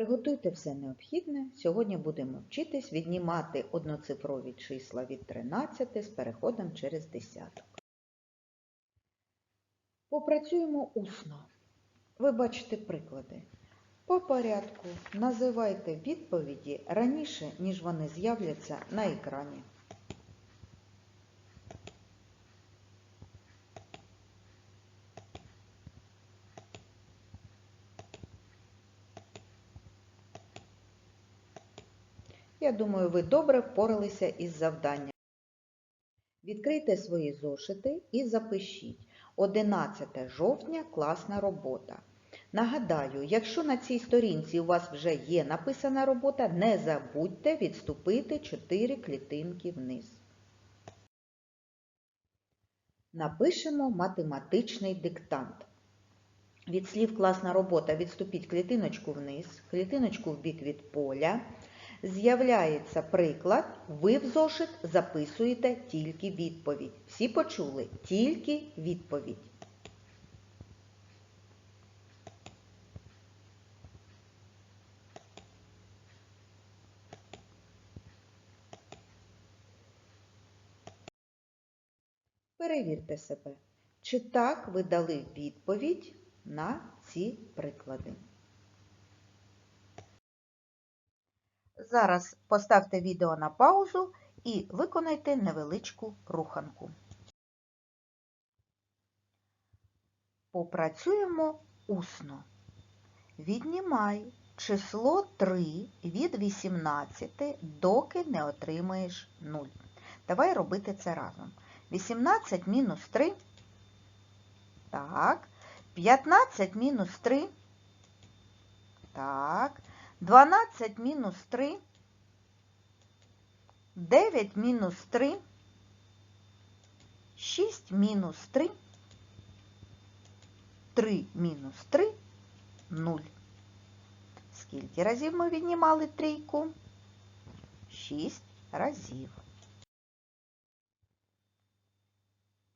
Приготуйте все необхідне. Сьогодні будемо вчитись віднімати одноцифрові числа від 13 з переходом через десяток. Попрацюємо усно. Ви бачите приклади. По порядку називайте відповіді раніше, ніж вони з'являться на екрані. Я думаю, ви добре впоралися із завданням. Відкрийте свої зошити і запишіть 11 жовтня класна робота. Нагадаю, якщо на цій сторінці у вас вже є написана робота, не забудьте відступити 4 клітинки вниз. Напишемо математичний диктант. Від слів класна робота відступіть клітиночку вниз, клітиночку в бік від поля. З'являється приклад, ви в зошит записуєте тільки відповідь. Всі почули? Тільки відповідь. Перевірте себе, чи так ви дали відповідь на ці приклади. Зараз поставте відео на паузу і виконайте невеличку руханку. Попрацюємо усно. Віднімай число 3 від 18, доки не отримаєш 0. Давай робити це разом. 18 мінус 3. Так. 15 мінус 3. Так. 12 мінус 3, 9 мінус 3, 6 мінус 3, 3 мінус 3, 0. Скільки разів ми віднімали трійку? 6 разів.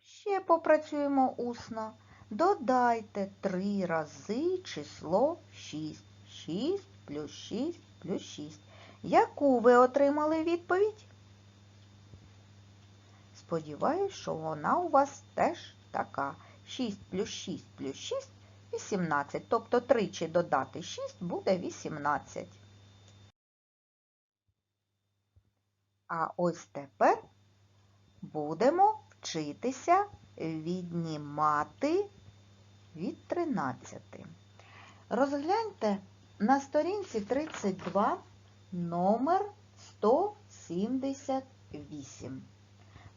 Ще попрацюємо усно. Додайте 3 рази число 6. 6 плюс 6 плюс 6. Яку ви отримали відповідь? Сподіваюсь, що вона у вас теж така. 6 плюс 6 плюс 6 – 18. Тобто тричі додати 6 буде 18. А ось тепер будемо вчитися віднімати від 13. Розгляньте на сторінці 32 номер 178.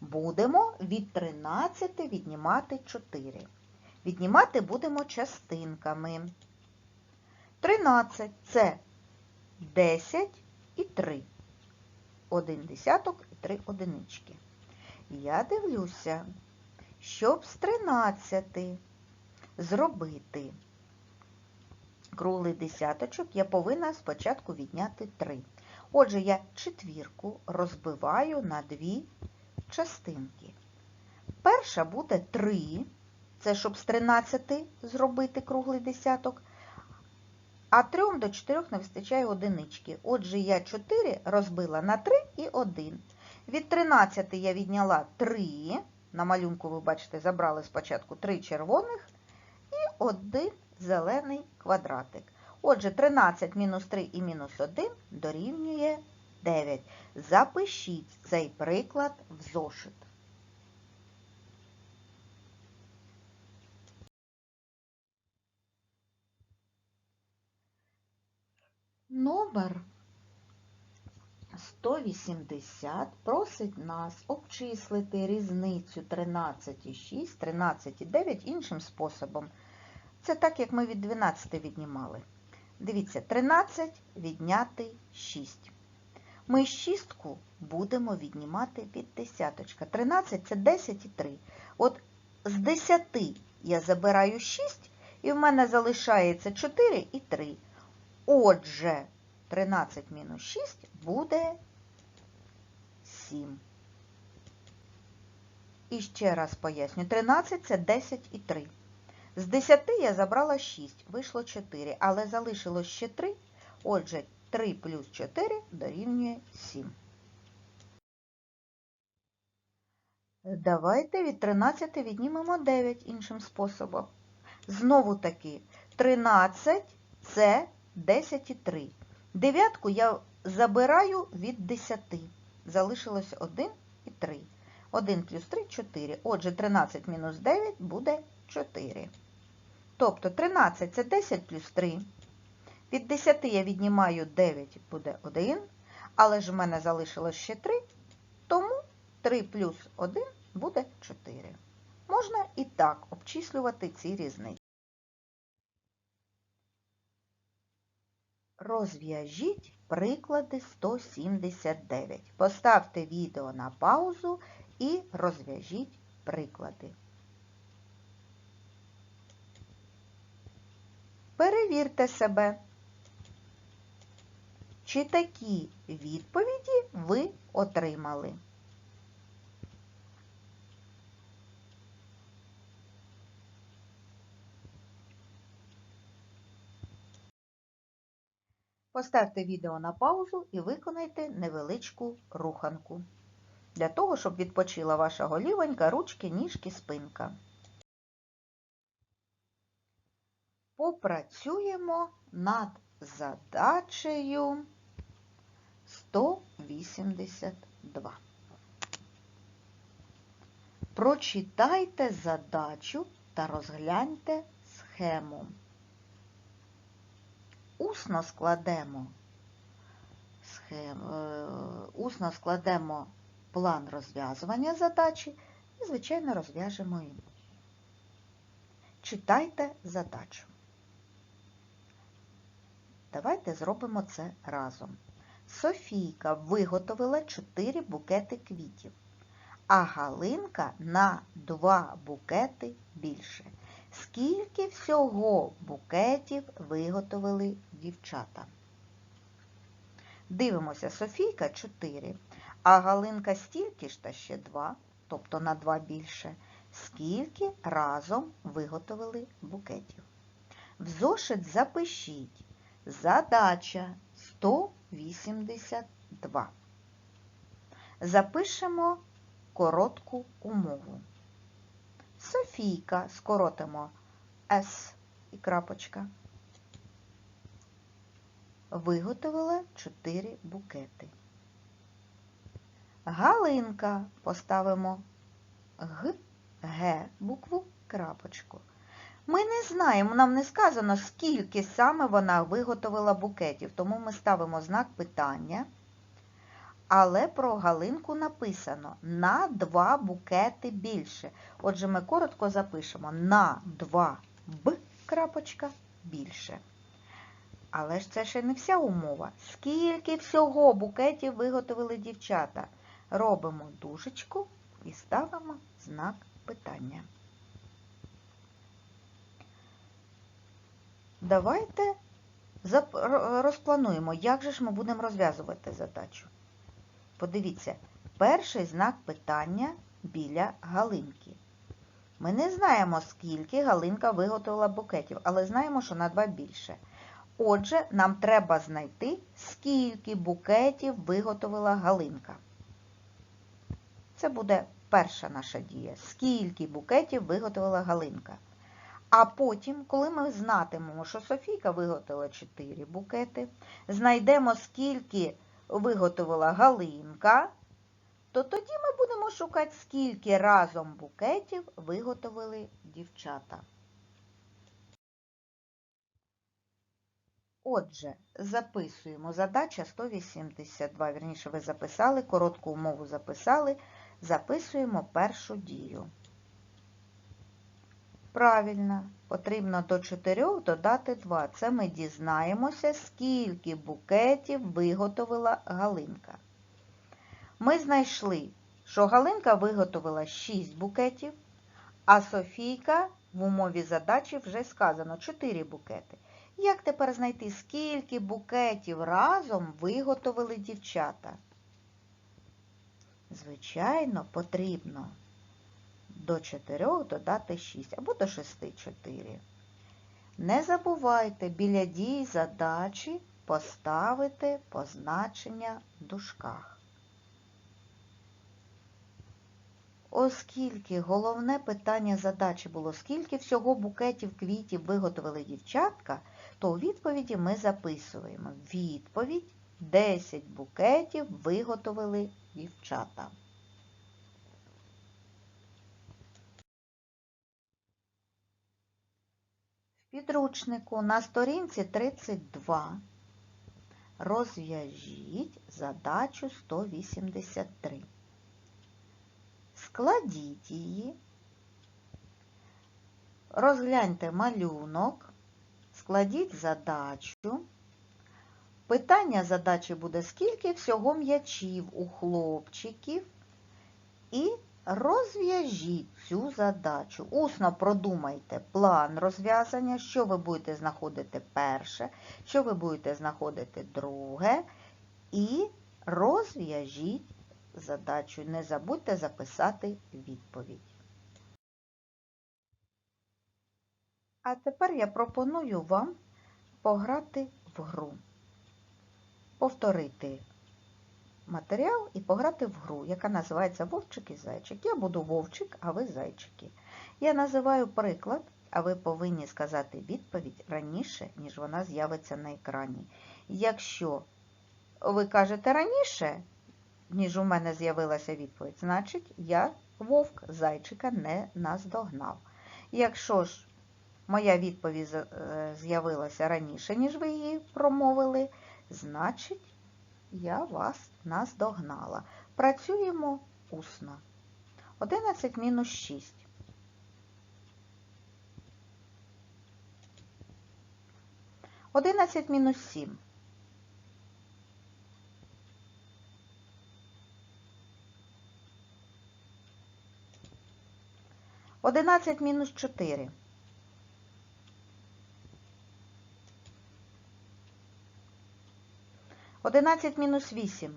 Будемо від 13 віднімати 4. Віднімати будемо частинками. 13 це 10 і 3. Один десяток і 3 одинички. Я дивлюся, щоб з 13 зробити круглий десяточок, я повинна спочатку відняти 3. Отже, я четвірку розбиваю на дві частинки. Перша буде 3, це щоб з 13 зробити круглий десяток, а 3 до 4 не вистачає одинички. Отже, я 4 розбила на 3 і 1. Від 13 я відняла 3, на малюнку, ви бачите, забрали спочатку 3 червоних і 1 зелений квадратик. Отже, 13 мінус 3 і мінус 1 дорівнює 9. Запишіть цей приклад в зошит. Номер 180 просить нас обчислити різницю 13,6, 13,9 іншим способом. Це так, як ми від 12 віднімали. Дивіться, 13 відняти 6. Ми шістку будемо віднімати від десяточка. 13 – це 10 і 3. От з 10 я забираю 6, і в мене залишається 4 і 3. Отже, 13 мінус 6 буде 7. І ще раз поясню. 13 – це 10 і 3. З 10 я забрала 6, вийшло 4, але залишилось ще 3. Отже, 3 плюс 4 дорівнює 7. Давайте від 13 віднімемо 9 іншим способом. Знову таки, 13 це 10 і 3. Дев'ятку я забираю від 10. Залишилось 1 і 3. 1 плюс 3 – 4. Отже, 13 мінус 9 буде 4. Тобто 13 – це 10 плюс 3. Від 10 я віднімаю 9, буде 1. Але ж в мене залишилось ще 3, тому 3 плюс 1 буде 4. Можна і так обчислювати ці різниці. Розв'яжіть приклади 179. Поставте відео на паузу і розв'яжіть приклади. Перевірте себе, чи такі відповіді ви отримали. Поставте відео на паузу і виконайте невеличку руханку. Для того, щоб відпочила ваша голівонька, ручки, ніжки, спинка. Попрацюємо над задачею 182. Прочитайте задачу та розгляньте схему. Усно складемо схем, е, усно складемо план розв'язування задачі і, звичайно, розв'яжемо її. Читайте задачу. Давайте зробимо це разом. Софійка виготовила 4 букети квітів, а Галинка на 2 букети більше. Скільки всього букетів виготовили дівчата? Дивимося, Софійка 4, а Галинка стільки ж та ще 2, тобто на 2 більше. Скільки разом виготовили букетів? В зошит запишіть задача 182. Запишемо коротку умову. Софійка, скоротимо С і крапочка. Виготовила 4 букети. Галинка поставимо Г, Г букву крапочку. Ми не знаємо, нам не сказано, скільки саме вона виготовила букетів, тому ми ставимо знак питання. Але про Галинку написано на 2 букети більше. Отже, ми коротко запишемо на 2 б крапочка більше. Але ж це ще не вся умова. Скільки всього букетів виготовили дівчата? Робимо дужечку і ставимо знак питання. Давайте розплануємо, як же ж ми будемо розв'язувати задачу. Подивіться, перший знак питання біля галинки. Ми не знаємо, скільки галинка виготовила букетів, але знаємо, що на два більше. Отже, нам треба знайти, скільки букетів виготовила галинка. Це буде перша наша дія. Скільки букетів виготовила галинка. А потім, коли ми знатимемо, що Софійка виготовила 4 букети, знайдемо, скільки виготовила Галинка, то тоді ми будемо шукати, скільки разом букетів виготовили дівчата. Отже, записуємо задача 182. Вірніше, ви записали, коротку умову записали, записуємо першу дію. Правильно, потрібно до 4 додати 2. Це ми дізнаємося, скільки букетів виготовила Галинка. Ми знайшли, що Галинка виготовила 6 букетів, а Софійка в умові задачі вже сказано 4 букети. Як тепер знайти, скільки букетів разом виготовили дівчата? Звичайно, потрібно до 4 додати 6 або до 6 4. Не забувайте біля дій задачі поставити позначення в дужках. Оскільки головне питання задачі було, скільки всього букетів квітів виготовили дівчатка, то у відповіді ми записуємо відповідь 10 букетів виготовили дівчата. Підручнику на сторінці 32 розв'яжіть задачу 183. Складіть її, розгляньте малюнок, складіть задачу. Питання задачі буде, скільки всього м'ячів у хлопчиків, і розв'яжіть цю задачу. Усно продумайте план розв'язання, що ви будете знаходити перше, що ви будете знаходити друге, і розв'яжіть задачу. Не забудьте записати відповідь. А тепер я пропоную вам пограти в гру. Повторити матеріал і пограти в гру, яка називається Вовчик і зайчик. Я буду вовчик, а ви зайчики. Я називаю приклад, а ви повинні сказати відповідь раніше, ніж вона з'явиться на екрані. Якщо ви кажете раніше, ніж у мене з'явилася відповідь, значить я вовк зайчика не наздогнав. Якщо ж моя відповідь е, з'явилася раніше, ніж ви її промовили, значить я вас наздогнала. Працюємо усно. 11 мінус 6. Одинадцять мінус сім. Одинадцять мінус чотири. Одинадцять мінус вісім.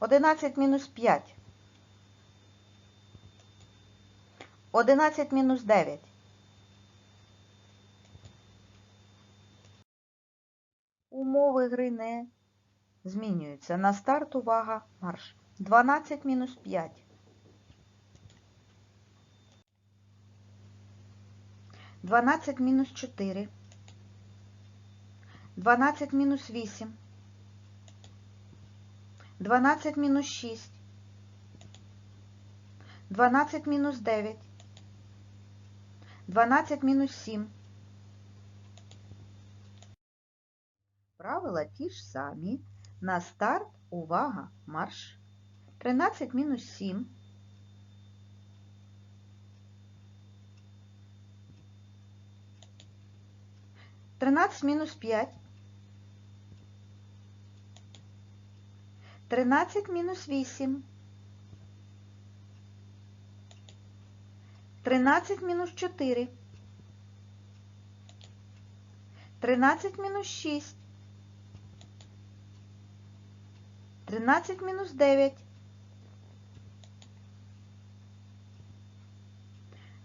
Одинадцять мінус п'ять. Одинадцять мінус дев'ять. Умови гри не змінюються. На старт увага, марш. 12 мінус 5. 12 мінус 4. 12 мінус 8. 12 мінус 6. 12 мінус 9. 12 мінус 7. Правила ті ж самі. На старт, увага, марш. 13 мінус 7. 13 мінус 5. 13 мінус 8. 13 мінус 4. 13 мінус 6. 13 мінус 9.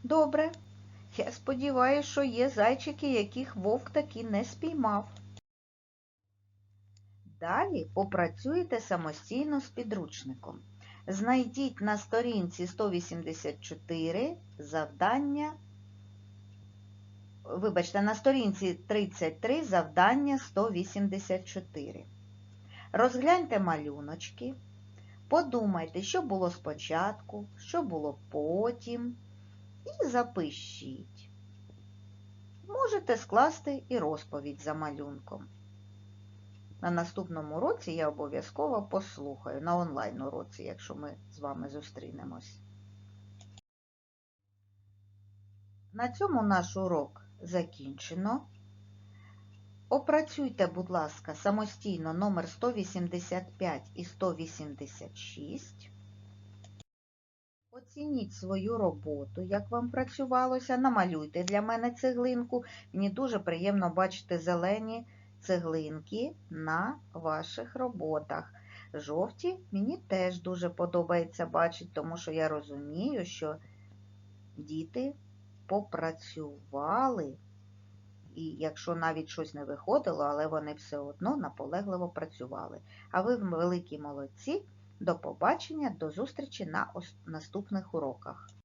Добре. Я сподіваюся, що є зайчики, яких вовк таки не спіймав. Далі попрацюйте самостійно з підручником. Знайдіть на сторінці 184 завдання, вибачте, на сторінці 33 завдання 184. Розгляньте малюночки, подумайте, що було спочатку, що було потім і запишіть. Можете скласти і розповідь за малюнком. На наступному році я обов'язково послухаю на онлайн-уроці, якщо ми з вами зустрінемось. На цьому наш урок закінчено. Опрацюйте, будь ласка, самостійно номер 185 і 186. Оцініть свою роботу, як вам працювалося, намалюйте для мене цеглинку. Мені дуже приємно бачити зелені цеглинки на ваших роботах. Жовті мені теж дуже подобається бачити, тому що я розумію, що діти попрацювали. І якщо навіть щось не виходило, але вони все одно наполегливо працювали. А ви великі молодці. До побачення, до зустрічі на наступних уроках.